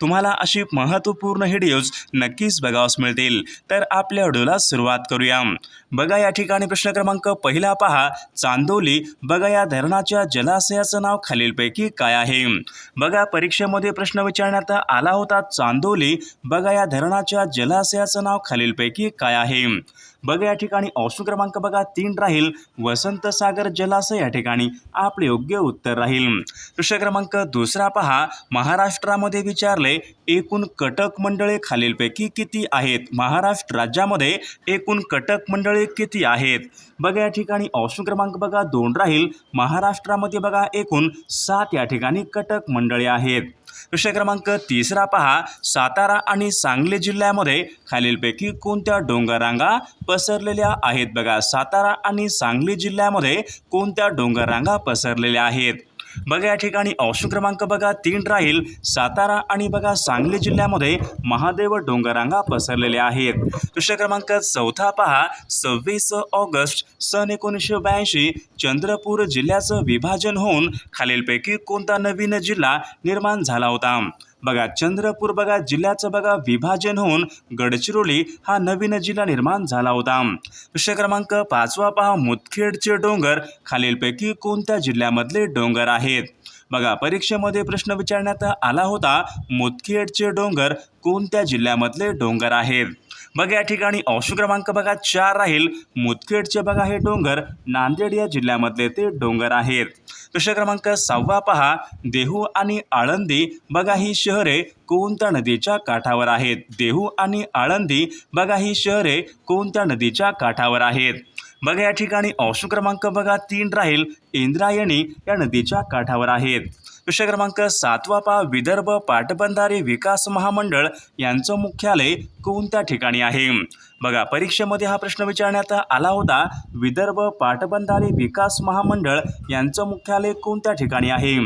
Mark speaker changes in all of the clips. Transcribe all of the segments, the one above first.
Speaker 1: तुम्हाला अशी महत्त्वपूर्ण व्हिडिओज नक्कीच बघावस मिळतील. तर आपल्या व्हिडिओला सुरुवात करूया. बघा या ठिकाणी प्रश्न क्रमांक पहिला पहा. चांदोली बघा या धरणाच्या जलाशयाचं नाव खालीलपैकी काय आहे? बघा परीक्षेमध्ये प्रश्न विचारण्यात आला होता चांदोली बघा या धरणाच्या जलाशयाचं नाव खालीलपैकी काय आहे? बघा या ठिकाणी ऑप्शन क्रमांक बघा तीन राहील. वसंत सागर जलाशय या ठिकाणी आपले योग्य उत्तर राहील. प्रश्न क्रमांक दुसरा पहा. महाराष्ट्रामध्ये विचारले एकूण कटक मंडळे खालीलपैकी किती आहेत? महाराष्ट्र राज्यामध्ये एकूण कटक मंडळे किती आहेत? बघा या ठिकाणी ऑप्शन क्रमांक बघा दोन राहील. महाराष्ट्रामध्ये बघा एकूण सात या ठिकाणी कटक मंडळे आहेत. प्रश्न क्रमांक तिसरा पहा. सातारा आणि सांगली जिल्ह्यामध्ये खालीलपैकी कोणत्या डोंगररांगा पसरलेल्या आहेत? बघा सातारा आणि सांगली जिल्ह्यामध्ये कोणत्या डोंगररांगा पसरलेल्या आहेत? बघा या ठिकाणी अंश क्रमांक बघा तीन राहील. सातारा आणि बघा सांगली जिल्ह्यामध्ये महादेव डोंगरांगा पसरलेल्या आहेत. दुसऱ्या क्रमांक चौथा पहा सव्वीस ऑगस्ट सन एकोणीसशे ब्याऐंशी चंद्रपूर जिल्ह्याचं विभाजन होऊन खालीलपैकी कोणता नवीन जिल्हा निर्माण झाला होता? बघा चंद्रपूर बघा जिल्ह्याचं बघा विभाजन होऊन गडचिरोली हा नवीन जिल्हा निर्माण झाला होता. प्रश्न क्रमांक पाचवा पहा मुदखेडचे डोंगर खालीलपैकी कोणत्या जिल्ह्यामधले डोंगर आहेत? बघा परीक्षेमध्ये प्रश्न विचारण्यात आला होता मुदखेडचे डोंगर कोणत्या जिल्ह्यामधले डोंगर आहेत? बघा या ठिकाणी अंश क्रमांक बघा चार राहील. मुदखेडचे बघा हे डोंगर नांदेड या जिल्ह्यामधले ते डोंगर आहेत. प्रश्न क्रमांक सहावा पहा. देहू आणि आळंदी बघा ही शहरे कोणत्या नदीच्या काठावर आहेत? देहू आणि आळंदी बघा ही शहरे कोणत्या नदीच्या काठावर आहेत? बघा या ठिकाणी अंश क्रमांक बघा तीन राहील. इंद्रायणी या नदीच्या काठावर आहेत. विषय क्रमांक सातवा पहा विदर्भ पाटबंधारे विकास महामंडळ यांचं मुख्यालय कोणत्या ठिकाणी आहे? बघा परीक्षेमध्ये हा प्रश्न विचारण्यात आला होता. विदर्भ पाटबंधारे विकास महामंडळ यांचं मुख्यालय कोणत्या ठिकाणी आहे?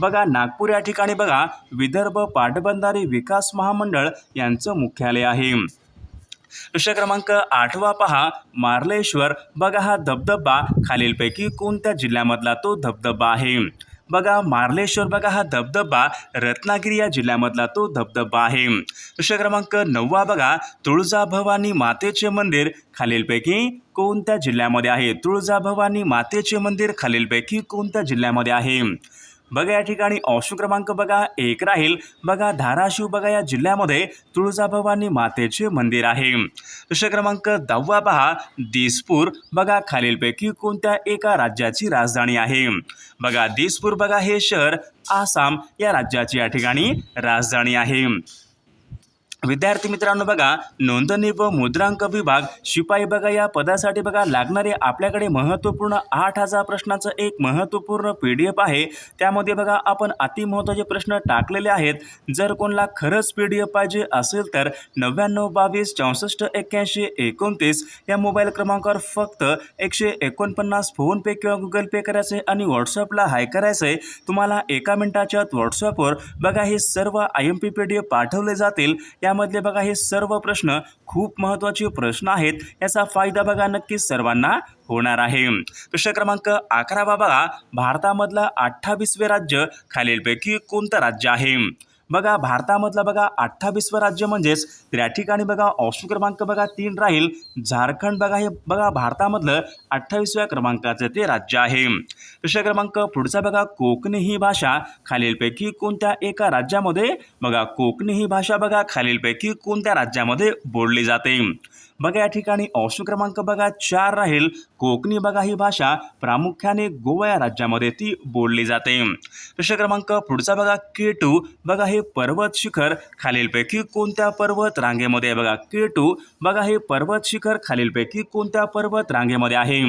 Speaker 1: बघा नागपूर या ठिकाणी बघा. विदर्भ पाटबंधारे विकास महामंडळ यांचं मुख्यालय आहे. विषय क्रमांक आठवा पहा. मार्लेश्वर. बघा हा धबधबा खालीलपैकी कोणत्या जिल्ह्यामधला तो धबधबा आहे? बघा मार्लेश्वर बघा हा धबधबा रत्नागिरी या जिल्ह्यामधला तो धबधबा आहे. प्रश्न क्रमांक नववा बघा तुळजाभवानी मातेचे मंदिर खालीलपैकी कोणत्या जिल्ह्यामध्ये आहे? तुळजाभवानी मातेचे मंदिर खालीलपैकी कोणत्या जिल्ह्यामध्ये आहे? बघा या ठिकाणी ऑप्शन क्रमांक बघा एक राहील. बघा धाराशिव बघा या जिल्ह्यामध्ये तुळजाभवानी मातेचे मंदिर आहे. प्रश्न क्रमांक दहावा पहा दिसपूर. बघा खालीलपैकी कोणत्या एका राज्याची राजधानी आहे? बघा दिसपूर बघा हे शहर आसाम या राज्याची या ठिकाणी राजधानी आहे. विद्यार्थी मित्रांनो बघा नोंदणी व मुद्रांक विभाग शिपाई बघा या पदासाठी बघा लागणारे आपल्याकडे महत्त्वपूर्ण आठ हजार प्रश्नाचं एक महत्त्वपूर्ण पी डी एफ आहे. त्यामध्ये बघा आपण अतिमहत्त्वाचे प्रश्न टाकलेले आहेत. जर कोणाला खरंच पी डी एफ पाहिजे असेल तर नव्याण्णव बावीस चौसष्ट एक्क्याऐंशी एकोणतीस या मोबाईल क्रमांकावर फक्त एकशे एकोणपन्नास फोनपे किंवा गुगल पे करायचे आणि व्हॉट्सअपला हाय करायचं. आहे तुम्हाला एका मिनिटाच्या व्हॉट्सअपवर बघा हे सर्व I M P P D F पाठवले जातील. त्यामधले बघा हे सर्व प्रश्न खूप महत्त्वाचे प्रश्न आहेत. याचा फायदा बघा नक्कीच सर्वांना होणार आहे. प्रश्न क्रमांक अकरावा बघा. भारतामधलं अठ्ठावीसवे राज्य खालीलपैकी कोणतं राज्य आहे? बघा भारतामधलं बघा अठ्ठावीसवं राज्य म्हणजेच त्या ठिकाणी बघा ऑप्शन क्रमांक बघा तीन राहील. झारखंड बघा हे बघा भारतामधलं अठ्ठावीसव्या क्रमांकाचं ते राज्य आहे. प्रश्न क्रमांक पुढचा बघा कोकणी ही भाषा खालीलपैकी कोणत्या एका राज्यामध्ये? बघा कोकणी ही भाषा बघा खालीलपैकी कोणत्या राज्यामध्ये बोलली जाते? बघा या ठिकाणी ऑप्शन क्रमांक बघा चार राहील. कोकणी बघा ही भाषा प्रामुख्याने गोवा या राज्यामध्ये ती बोलली जाते. प्रश्न क्रमांक पुढचा बघा के टू बघा हे पर्वत शिखर खालीलपैकी कोणत्या पर्वत रांगेमध्ये आहे? बघा के टू बघा हे पर्वत शिखर खालीलपैकी कोणत्या पर्वत रांगेमध्ये आहे?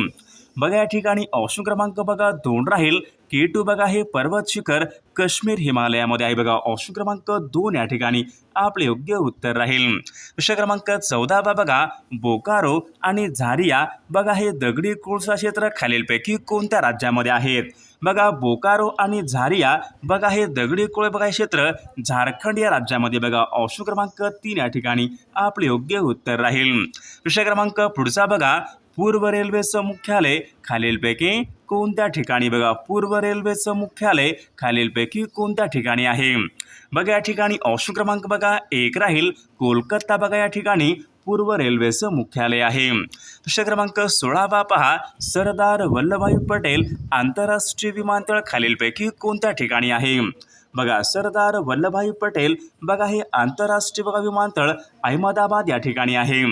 Speaker 1: बघा या ठिकाणी ऑप्शन क्रमांक बघा दोन राहील. के टू बघा हे पर्वत शिखर काश्मीर हिमालयामध्ये आहे बघा. ऑप्शन क्रमांक दोन या ठिकाणी आपले योग्य उत्तर राहील. प्रश्न क्रमांक चौदा बा बघा. बोकारो आणि झारिया बघा हे दगडी कोळसा क्षेत्र खालीलपैकी कोणत्या राज्यामध्ये आहेत? बघा बोकारो आणि झारिया बघा हे दगडी कोळ बघा हे क्षेत्र झारखंड या राज्यामध्ये बघा. ऑप्शन क्रमांक तीन या ठिकाणी आपले योग्य उत्तर राहील. विषय क्रमांक पुढचा बघा. पूर्व रेल्वेचं मुख्यालय खालीलपैकी कोणत्या ठिकाणी? बघा पूर्व रेल्वेचं मुख्यालय खालीलपैकी कोणत्या ठिकाणी आहे? बघा या ठिकाणी ऑप्शन क्रमांक बघा एक राहील. कोलकाता बघा या ठिकाणी पूर्व रेल्वेचं मुख्यालय आहे. प्रश्न क्रमांक सोळावा पहा. सरदार वल्लभभाई पटेल आंतरराष्ट्रीय विमानतळ खालीलपैकी कोणत्या ठिकाणी आहे? बघा सरदार वल्लभभाई पटेल बघा हे आंतरराष्ट्रीय बघा विमानतळ अहमदाबाद या ठिकाणी आहे.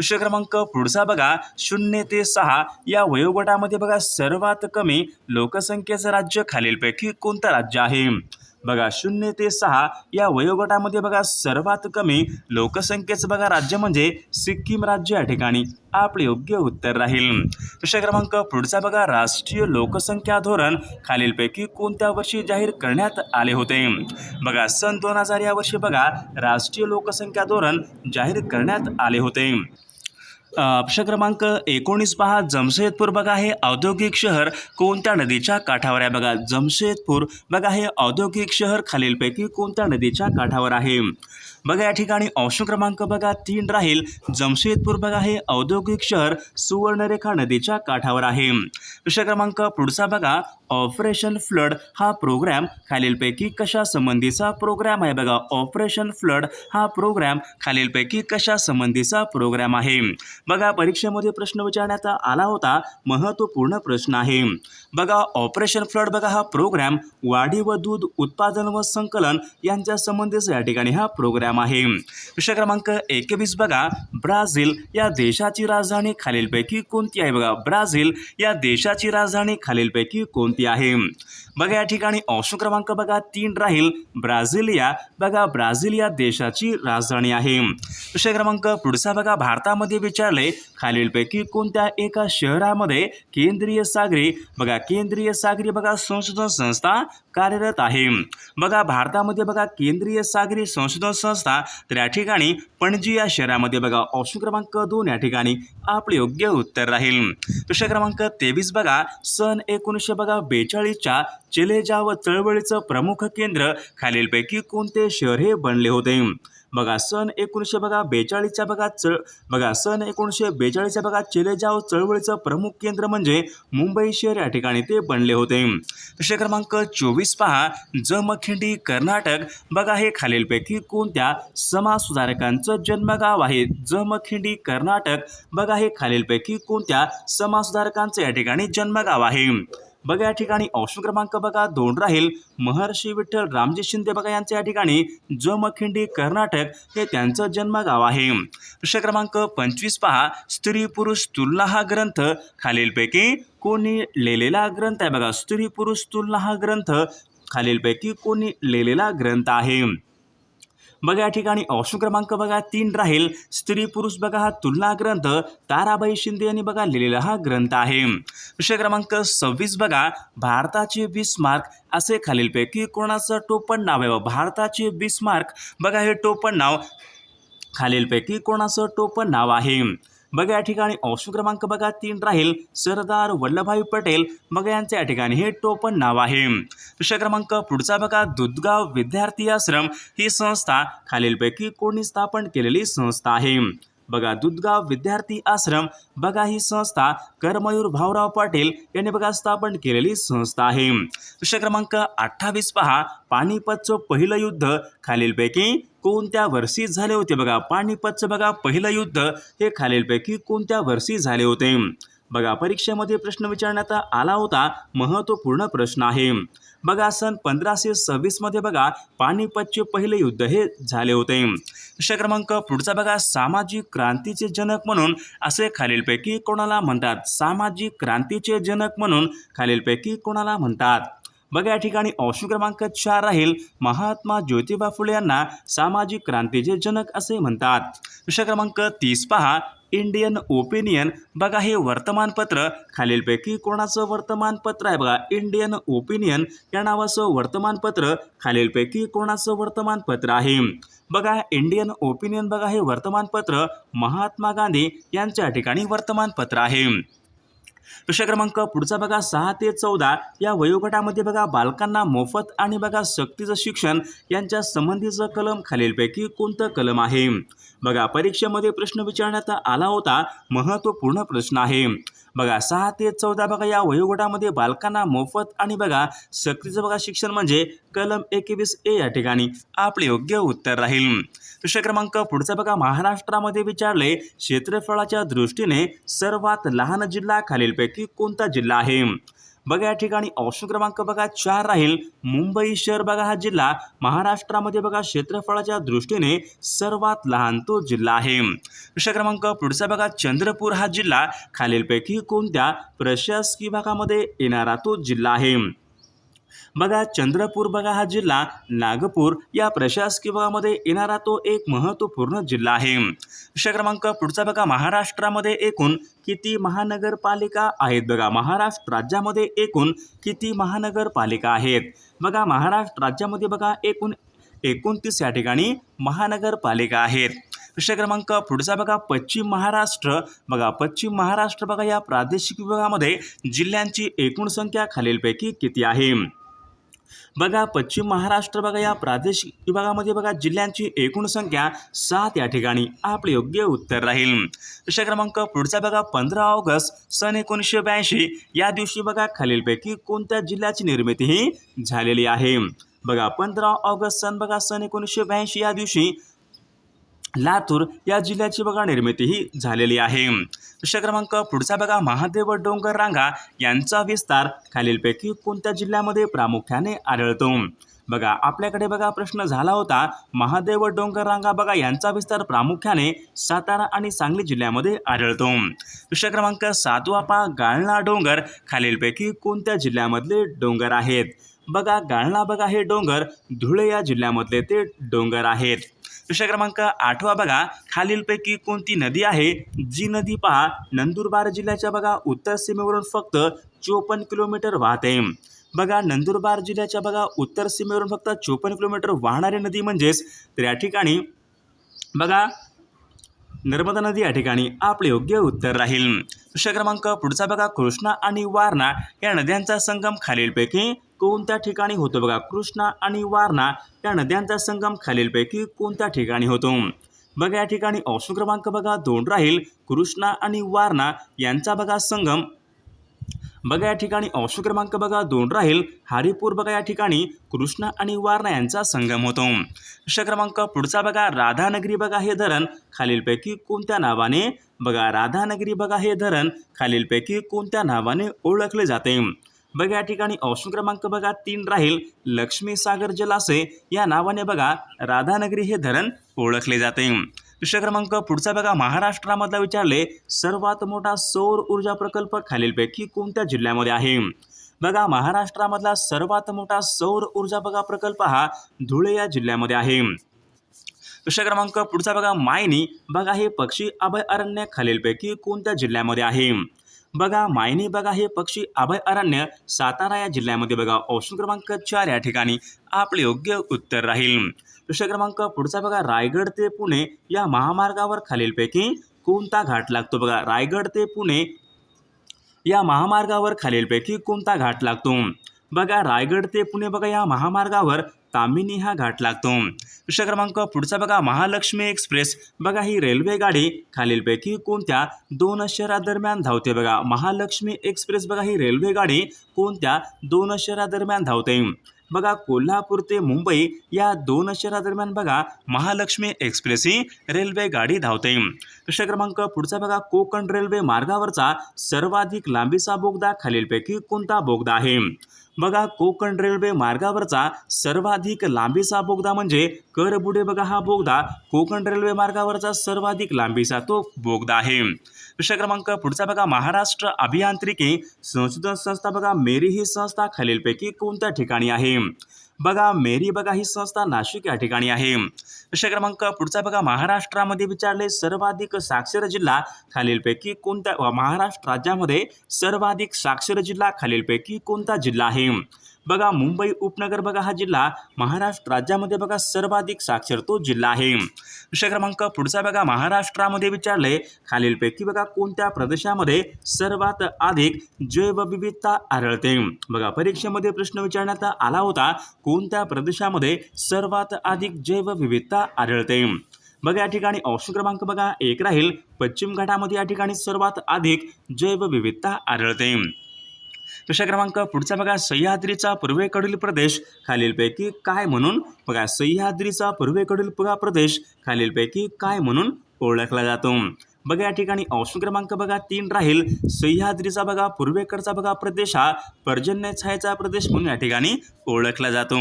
Speaker 1: विषय क्रमांक पुढचा बघा. शून्य ते सहा या वयोगटामध्ये बघा सर्वात कमी लोकसंख्येचं राज्य खालीलपैकी कोणतं राज्य आहे? बघा शून्य ते सहा या वयोगटामध्ये बघा सर्वात कमी लोकसंख्येचं बघा राज्य म्हणजे सिक्कीम राज्य या ठिकाणी. आपले योग्य उत्तर राहील. प्रश्न क्रमांक पुढचा बघा राष्ट्रीय लोकसंख्या धोरण खालीलपैकी कोणत्या वर्षी जाहीर करण्यात आले होते? बघा सन दोन हजार या वर्षी बघा राष्ट्रीय लोकसंख्या धोरण जाहीर करण्यात आले होते. अक्ष क्रमांक एकोणीस पहा. जमशेदपूर बघा हे औद्योगिक शहर कोणत्या नदीच्या काठावर आहे? बघा जमशेदपूर बघा हे औद्योगिक शहर खालीलपैकी कोणत्या नदीच्या काठावर आहे? बघा या ठिकाणी ऑप्शन क्रमांक बघा तीन राहील. जमशेदपूर बघा हे औद्योगिक शहर सुवर्णरेखा नदीच्या काठावर आहे. प्रश्न क्रमांक पुढचा बघा. ऑपरेशन फ्लड हा प्रोग्रॅम खालीलपैकी कशा संबंधीचा प्रोग्रॅम आहे? बघा ऑपरेशन फ्लड हा प्रोग्रॅम खालीलपैकी कशा संबंधीचा प्रोग्रॅम आहे? बघा परीक्षेमध्ये प्रश्न विचारण्यात आला होता. महत्त्वपूर्ण प्रश्न आहे. बघा ऑपरेशन फ्लड बघा हा प्रोग्रॅम वाढी व दूध उत्पादन व संकलन यांच्या संबंधीचा या ठिकाणी हा प्रोग्रॅम आहे. विषय क्रमांक एकवीस बघा. ब्राझील या देशाची राजधानी खालीलपैकी कोणती आहे? बघा ब्राझील या देशाची राजधानी खालीलपैकी कोणती आहे? बघा या ठिकाणी ऑप्शन क्रमांक बघा तीन राहील. ब्राझिलिया बघा ब्राझील या देशाची राजधानी आहे. विषय क्रमांक पुढचा बघा भारतामध्ये विचारले खालीलपैकी कोणत्या एका शहरामध्ये केंद्रीय सागरी बघा केंद्रीय सागरी बघा संशोधन संस्था कार्यरत आहे. बघा भारतामध्ये बघा केंद्रीय सागरी संशोधन संस्था तर या ठिकाणी पणजी या शहरामध्ये बघा ऑप्शन क्रमांक दोन या ठिकाणी आपले योग्य उत्तर राहील. प्रश्न क्रमांक तेवीस बघा सन एकोणीसशे बघा बेचाळीसच्या चिलेजाव चळवळीचं प्रमुख केंद्र खालीलपैकी कोणते शहर हे बनले होते? बघा सन एकोणीसशे बघा बेचाळीसच्या बघा चळ बघा सन एकोणीसशे बेचाळीसच्या बघा चेलेजाव चळवळीचं प्रमुख केंद्र म्हणजे मुंबई शहर या ठिकाणी ते बनले होते. प्रश्न क्रमांक चोवीस पहा जमखिंडी कर्नाटक. बघा हे खालीलपैकी कोणत्या समाज सुधारकांचं जन्मगाव आहे? जमखिंडी कर्नाटक. बघा हे खालीलपैकी कोणत्या समाज सुधारकांचं या ठिकाणी जन्मगाव आहे? बघा या ठिकाणी ऑप्शन क्रमांक बघा दोन राहील. महर्षी विठ्ठल रामजी शिंदे बघा यांचं या ठिकाणी. जमखिंडी कर्नाटक हे त्यांचं जन्मगाव आहे. प्रश्न क्रमांक पंचवीस पहा. स्त्री पुरुष तुलना हा ग्रंथ खालीलपैकी कोणी लिहिलेला ग्रंथ आहे. बघा स्त्री पुरुष तुलना हा ग्रंथ खालीलपैकी कोणी लिहिलेला ग्रंथ आहे. बघा या ठिकाणी ऑप्शन क्रमांक बघा तीन राहील. स्त्री पुरुष बघा हा तुलना ग्रंथ ताराबाई शिंदे यांनी बघा लिहिलेला हा ग्रंथ आहे. विषय क्रमांक सव्वीस बघा भारताचे बिस्मार्क असे खालीलपैकी कोणाचं टोपण नाव आहे? भारताचे बिस्मार्क बघा हे टोपण नाव खालीलपैकी कोणाचं टोपण नाव आहे? बघा या ठिकाणी ऑप्शन क्रमांक बघा तीन राहील. सरदार वल्लभभाई पटेल. बघा यांचे या ठिकाणी हे टोपण नाव आहे. विषय क्रमांक पुढचा बघा दुधगाव विद्यार्थी आश्रम. ही संस्था खालीलपैकी कोणी स्थापन केलेली संस्था आहे. बघा दुधगाव विद्यार्थी आश्रम बघा ही संस्था कर्मयूर भाऊराव पाटील यांनी बघा स्थापन केलेली संस्था आहे. प्रश्न क्रमांक अठ्ठावीस पहा. पानिपतचं पहिलं युद्ध खालीलपैकी कोणत्या वर्षी झाले होते? बघा पानिपतचं बघा पहिलं युद्ध हे खालीलपैकी कोणत्या वर्षी झाले होते? बघा परीक्षेमध्ये प्रश्न विचारण्यात आला होता महत्त्वपूर्ण प्रश्न आहे. बघा सन पंधराशे सव्वीसमध्ये बघा पानिपतचे पहिले युद्ध हे झाले होते. प्रश्न क्रमांक पुढचा बघा सामाजिक क्रांतीचे जनक म्हणून असे खालीलपैकी कोणाला म्हणतात? सामाजिक क्रांतीचे जनक म्हणून खालीलपैकी कोणाला म्हणतात? बघा या ठिकाणी ऑप्शन क्रमांक चार राहील. महात्मा ज्योतिबा फुले यांना सामाजिक क्रांतीचे जनक असे म्हणतात. प्रश्न क्रमांक तीस पहा. इंडियन ओपिनियन बघा हे वर्तमानपत्र खालीलपैकी कोणाचं वर्तमानपत्र आहे? बघा इंडियन ओपिनियन या नावाचं वर्तमानपत्र खालीलपैकी कोणाचं वर्तमानपत्र आहे? बघा इंडियन ओपिनियन बघा हे वर्तमानपत्र महात्मा गांधी यांच्या ठिकाणी वर्तमानपत्र आहे. प्रश्न क्रमांक पुढचा बघा सहा ते चौदा. या वयोगटामध्ये बघा बालकांना मोफत आणि बघा सक्तीचं शिक्षण यांच्या संबंधीचं कलम खालीलपैकी कोणतं कलम आहे? बघा परीक्षेमध्ये प्रश्न विचारण्यात आला होता. महत्त्वपूर्ण प्रश्न आहे. बघा सहा ते चौदा बघा या वयोगटामध्ये बालकांना मोफत आणि बघा सक्तीचं बघा शिक्षण म्हणजे कलम एकवीस ए या ठिकाणी आपले योग्य उत्तर राहील. प्रश्न क्रमांक पुढचा बघा महाराष्ट्रामध्ये विचारले क्षेत्रफळाच्या दृष्टीने सर्वात लहान जिल्हा खालीलपैकी कोणता जिल्हा आहे? बघा या ठिकाणी ऑप्शन क्रमांक बघा चार राहील. मुंबई शहर बघा हा जिल्हा. महाराष्ट्रामध्ये बघा क्षेत्रफळाच्या दृष्टीने सर्वात लहान तो जिल्हा आहे. प्रश्न क्रमांक पुढचा बघा. चंद्रपूर हा जिल्हा. खालीलपैकी कोणत्या प्रशासकीय भागामध्ये येणारा तो जिल्हा आहे? बघा चंद्रपूर बघा हा जिल्हा. नागपूर या प्रशासकीय भागामध्ये येणारा तो एक महत्त्वपूर्ण जिल्हा आहे. विषय क्रमांक पुढचा बघा महाराष्ट्रामध्ये एकूण किती महानगरपालिका आहेत? बघा महाराष्ट्र राज्यामध्ये एकूण किती महानगरपालिका आहेत? बघा महाराष्ट्र राज्यामध्ये बघा एकूण एकोणतीस या ठिकाणी महानगरपालिका आहेत. विषय क्रमांक पुढचा बघा पश्चिम महाराष्ट्र. बघा पश्चिम महाराष्ट्र बघा या प्रादेशिक विभागामध्ये जिल्ह्यांची एकूण संख्या खालीलपैकी किती आहे? बघा पश्चिम महाराष्ट्र बघा या प्रादेशिक विभागामध्ये बघा जिल्ह्यांची एकूण संख्या सात या ठिकाणी. आपले योग्य उत्तर राहील. प्रश्न क्रमांक पुढचा बघा पंधरा ऑगस्ट सन एकोणीसशे ब्याऐंशी. या दिवशी बघा खालीलपैकी कोणत्या जिल्ह्याची निर्मिती ही झालेली आहे? बघा पंधरा ऑगस्ट सन बघा सन एकोणीसशे ब्याऐंशी या दिवशी लातूर या जिल्ह्याची बघा निर्मिती ही झालेली आहे. प्रश्न क्रमांक पुढचा बघा महादेव डोंगर रांगा यांचा विस्तार खालीलपैकी कोणत्या जिल्ह्यामध्ये प्रामुख्याने आढळतो? बघा आपल्याकडे बघा प्रश्न झाला होता महादेव डोंगर रांगा बघा यांचा विस्तार प्रामुख्याने सातारा आणि सांगली जिल्ह्यामध्ये आढळतो. प्रश्न क्रमांक सातवापा गाळणा डोंगर खालीलपैकी कोणत्या जिल्ह्यामधले डोंगर आहेत? बघा गाळणा बघा हे डोंगर धुळे या जिल्ह्यामधले ते डोंगर आहेत. प्रश्न क्रमांक आठवा बघा. खालीलपैकी कोणती नदी आहे? जी नदी पहा नंदुरबार जिल्ह्याच्या बघा उत्तर सीमेवरून फक्त चोपन्न किलोमीटर वाहते. बघा नंदुरबार जिल्ह्याच्या बघा उत्तर सीमेवरून फक्त चोपन्न किलोमीटर वाहणारी नदी म्हणजेच तर या ठिकाणी बघा नर्मदा नदी या ठिकाणी आपले योग्य उत्तर राहील. प्रश्न क्रमांक पुढचा बघा कृष्णा आणि वारणा या नद्यांचा संगम खालीलपैकी कोणत्या ठिकाणी होतो बघा? कृष्णा आणि वारणा या नद्यांचा संगम खालीलपैकी कोणत्या ठिकाणी होतो? बघा या ठिकाणी ऑप्शन क्रमांक बघा दोन राहील. कृष्णा आणि वारणा यांचा बघा संगम. बघा या ठिकाणी ऑप्शन क्रमांक बघा दोन राहील. हरिपूर बघा या ठिकाणी कृष्णा आणि वारणा यांचा संगम होतो. विषय क्रमांक पुढचा बघा राधानगरी बघा हे धरण खालीलपैकी कोणत्या नावाने? बघा राधानगरी बघा हे धरण खालीलपैकी कोणत्या नावाने ओळखले जाते? बघा या ठिकाणी ऑप्शन क्रमांक बघा तीन राहील. लक्ष्मी सागर जलाशय या नावाने बघा राधानगरी हे धरण ओळखले जाते. विषय क्रमांक पुढचा बघा महाराष्ट्रामधला विचारले सर्वात मोठा सौर ऊर्जा प्रकल्प खालीलपैकी कोणत्या जिल्ह्यामध्ये आहे? बघा महाराष्ट्रामधला सर्वात मोठा सौर ऊर्जा बघा प्रकल्प हा धुळे या जिल्ह्यामध्ये आहे. दुसरा क्रमांक पुढचा बघा मायनी. बघा हे पक्षी अभयारण्य खालीलपैकी कोणत्या जिल्ह्यामध्ये आहे? बघा मायनी बघा हे पक्षी अभयारण्य सातारा या जिल्ह्यामध्ये बघा. ऑप्शन क्रमांक चार या ठिकाणी आपले योग्य उत्तर राहील. प्रश्न क्रमांक पुढचा बघा. रायगड ते पुणे या महामार्गावर खालीलपैकी कोणता घाट लागतो बघा? रायगड ते पुणे या महामार्गावर खालीलपैकी कोणता घाट लागतो? बघा रायगड ते पुणे बघा या महामार्गावर तामिनी हा घाट लागतो. प्रश्न क्रमांक पुढचा बघा महालक्ष्मी एक्सप्रेस. बघा ही रेल्वे गाडी खालीलपैकी कोणत्या दोन शहरादरम्यान धावते बघा. महालक्ष्मी एक्सप्रेस बघा ही रेल्वे गाडी कोणत्या दोन शहरादरम्यान धावते. बघा कोल्हापूर ते मुंबई या दोन शहरादरम्यान बघा महालक्ष्मी एक्सप्रेस ही रेल्वे गाडी धावते. प्रश्न क्रमांक पुढचा बघा कोकण रेल्वे मार्गावरचा सर्वाधिक लांबीचा बोगदा खालीलपैकी कोणता बोगदा आहे? बघा कोकण रेल्वे मार्गावरचा सर्वाधिक लांबीचा बोगदा म्हणजे करबुडे. बघा हा बोगदा कोकण रेल्वे मार्गावरचा सर्वाधिक लांबीचा तो बोगदा आहे. विषय क्रमांक पुढचा बघा. महाराष्ट्र अभियांत्रिकी संशोधन संस्था बघा. मेरी ही संस्था खालीलपैकी कोणत्या ठिकाणी आहे? बघा मेरी बघा ही संस्था नाशिक या ठिकाणी आहे. विषय क्रमांक पुढचा बघा. महाराष्ट्रामध्ये विचारले सर्वाधिक साक्षर जिल्हा खालीलपैकी कोणत्या? महाराष्ट्र राज्यामध्ये सर्वाधिक साक्षर जिल्हा खालीलपैकी कोणता जिल्हा आहे? बघा मुंबई उपनगर बघा हा जिल्हा महाराष्ट्र राज्यामध्ये बघा सर्वाधिक साक्षर तो जिल्हा आहे. विषय क्रमांक पुढचा बघा महाराष्ट्रामध्ये विचारले खालीलपैकी बघा कोणत्या प्रदेशामध्ये सर्वात अधिक जैवविविधता आढळते? बघा परीक्षेमध्ये प्रश्न विचारण्यात आला होता कोणत्या प्रदेशामध्ये सर्वात अधिक जैवविविधता आढळते? बघा या ठिकाणी ऑप्शन क्रमांक बघा एक राहील. पश्चिम घाटामध्ये या ठिकाणी सर्वात अधिक जैवविविधता आढळते. प्रश्न क्रमांक पुढचा बघा सह्याद्रीचा पूर्वेकडील प्रदेश खालीलपैकी काय म्हणून? बघा सह्याद्रीचा पूर्वेकडील प्रदेश खालीलपैकी काय म्हणून ओळखला जातो? बघा या ठिकाणी ऑप्शन क्रमांक बघा तीन राहील. सह्याद्रीचा बघा पूर्वेकडचा बघा प्रदेश हा पर्जन्य छायाचा प्रदेश म्हणून या ठिकाणी ओळखला जातो.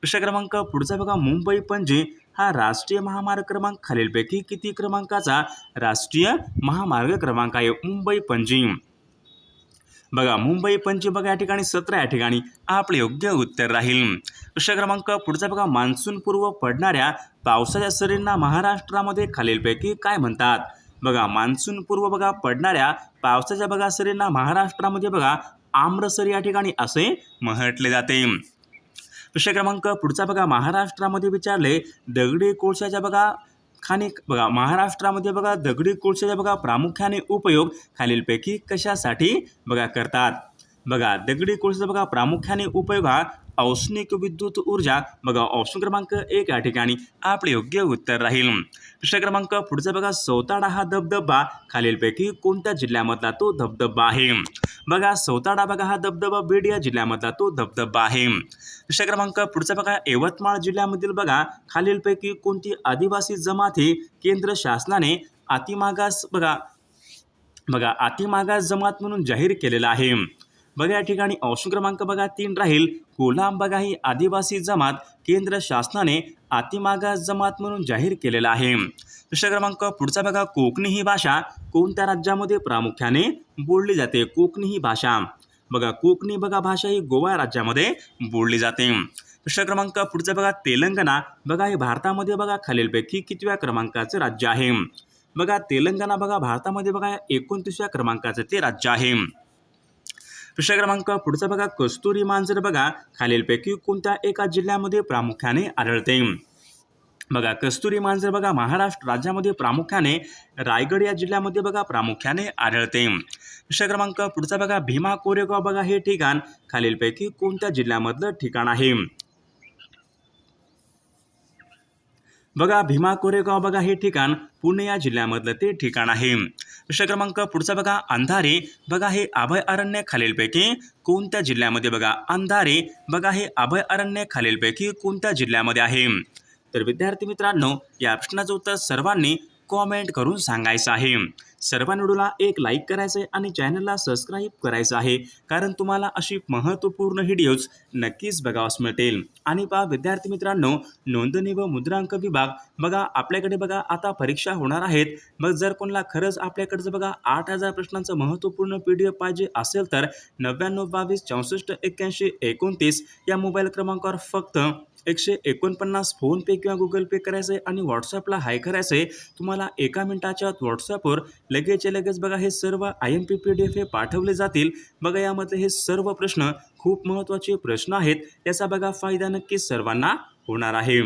Speaker 1: प्रश्न क्रमांक पुढचा बघा मुंबई पणजी हा राष्ट्रीय महामार्ग क्रमांक खालीलपैकी किती क्रमांकाचा? राष्ट्रीय महामार्ग क्रमांक आहे मुंबई पणजी. बघा मुंबई पंच बघा या ठिकाणी सतरा या ठिकाणी आपले योग्य उत्तर राहील. प्रश्न क्रमांक पुढचा बघा मान्सून पूर्व पडणाऱ्या पावसाच्या सरींना महाराष्ट्रामध्ये खालीलपैकी काय म्हणतात? बघा मान्सून पूर्व बघा पडणाऱ्या पावसाच्या बघा सरींना महाराष्ट्रामध्ये बघा आम्रसरी या ठिकाणी असे म्हटले जाते. प्रश्न क्रमांक पुढचा बघा महाराष्ट्रामध्ये विचारले दगडी कोळशाच्या बघा खाणी बघा महाराष्ट्रामध्ये बघा दगडी कोळशाचा बघा प्रामुख्याने उपयोग खालीलपैकी कशासाठी बघा करतात? बघा दगडी कोळशाचा बघा प्रामुख्याने उपयोग हा औष्णिक विद्युत ऊर्जा बघा ऑप्शन क्रमांक एक या ठिकाणी. आपले योग्य उत्तर राहील. प्रश्न क्रमांक पुढचा बघा सौताडा हा धबधबा. खालीलपैकी कोणत्या जिल्ह्यामधला तो धबधबा आहे? बघा सौताडा बघा हा धबधबा बीड या जिल्ह्यामधला तो धबधबा आहे. प्रश्न क्रमांक पुढचा बघा यवतमाळ जिल्ह्यामधील बघा खालीलपैकी कोणती आदिवासी जमात ही केंद्र शासनाने अतिमागास बघा बघा अतिमागास जमात म्हणून जाहीर केलेला आहे. बघा या ठिकाणी ऑप्शन क्रमांक बघा तीन राहील. कोल्हाम बघा ही आदिवासी जमात केंद्र शासनाने अतिमागास जमात म्हणून जाहीर केलेला आहे. प्रश्न क्रमांक पुढचा बघा कोकणी ही भाषा कोणत्या राज्यामध्ये प्रामुख्याने बोलली जाते? कोकणी ही भाषा. बघा कोकणी बघा भाषा ही गोवा राज्यामध्ये बोलली जाते. प्रश्न क्रमांक पुढचा बघा तेलंगणा. बघा हे भारतामध्ये बघा खालीलपैकी कितव्या क्रमांकाचं राज्य आहे? बघा तेलंगणा बघा भारतामध्ये बघा एकोणतीसव्या क्रमांकाचं ते राज्य आहे. प्रश्न क्रमांक पुढचा बघा कस्तुरी मांजर बघा. खालीलपैकी कोणत्या एका जिल्ह्यामध्ये प्रामुख्याने आढळते? बघा कस्तुरी मांजर बघा महाराष्ट्र राज्यामध्ये प्रामुख्याने रायगड या जिल्ह्यामध्ये बघा प्रामुख्याने आढळते. प्रश्न क्रमांक पुढचा बघा भीमा कोरेगाव बघा हे ठिकाण खालीलपैकी कोणत्या जिल्ह्यामधलं ठिकाण आहे? बघा भीमा कोरेगाव बघा हे ठिकाण पुणे या जिल्ह्यामधलं ते ठिकाण आहे. प्रश्न क्रमांक पुढचा बघा अंधारे. बघा हे अभय अरण्य खालीलपैकी कोणत्या जिल्ह्यामध्ये बघा अंधारे. बघा हे अभय अरण्य खालीलपैकी कोणत्या जिल्ह्यामध्ये आहे. तर विद्यार्थी मित्रांनो या प्रश्नाचं उत्तर सर्वांनी कॉमेंट करून सांगायचं आहे. सर्व व्हिडिओला एक लाईक करायचं आहे आणि चॅनलला सबस्क्राईब करायचं आहे. कारण तुम्हाला अशी महत्त्वपूर्ण व्हिडिओज नक्कीच बघावास मिळतील. आणि पहा विद्यार्थी मित्रांनो नोंदणी व मुद्रांक विभाग. बघा आपल्याकडे बघा आता परीक्षा होणार आहेत. मग जर कोणाला खरंच आपल्याकडचं बघा आठ हजार प्रश्नांचं महत्त्वपूर्ण पी डी एफ पाहिजे असेल तर नव्याण्णव बावीस चौसष्ट एक्क्याऐंशी एकोणतीस या मोबाईल क्रमांकावर फक्त एकशे एकोणपन्नास फोनपे किंवा गुगल पे करायचं आहे आणि व्हॉट्सअपला हाय करायचं आहे तुम्हाला एका मिनिटाच्या व्हॉट्सअपवर लगेच लगेच बघा हे सर्व I M P P D F हे पाठवले जातील. बघा यामधले हे सर्व प्रश्न खूप महत्त्वाचे प्रश्न आहेत याचा बघा फायदा नक्की सर्वांना होणार आहे.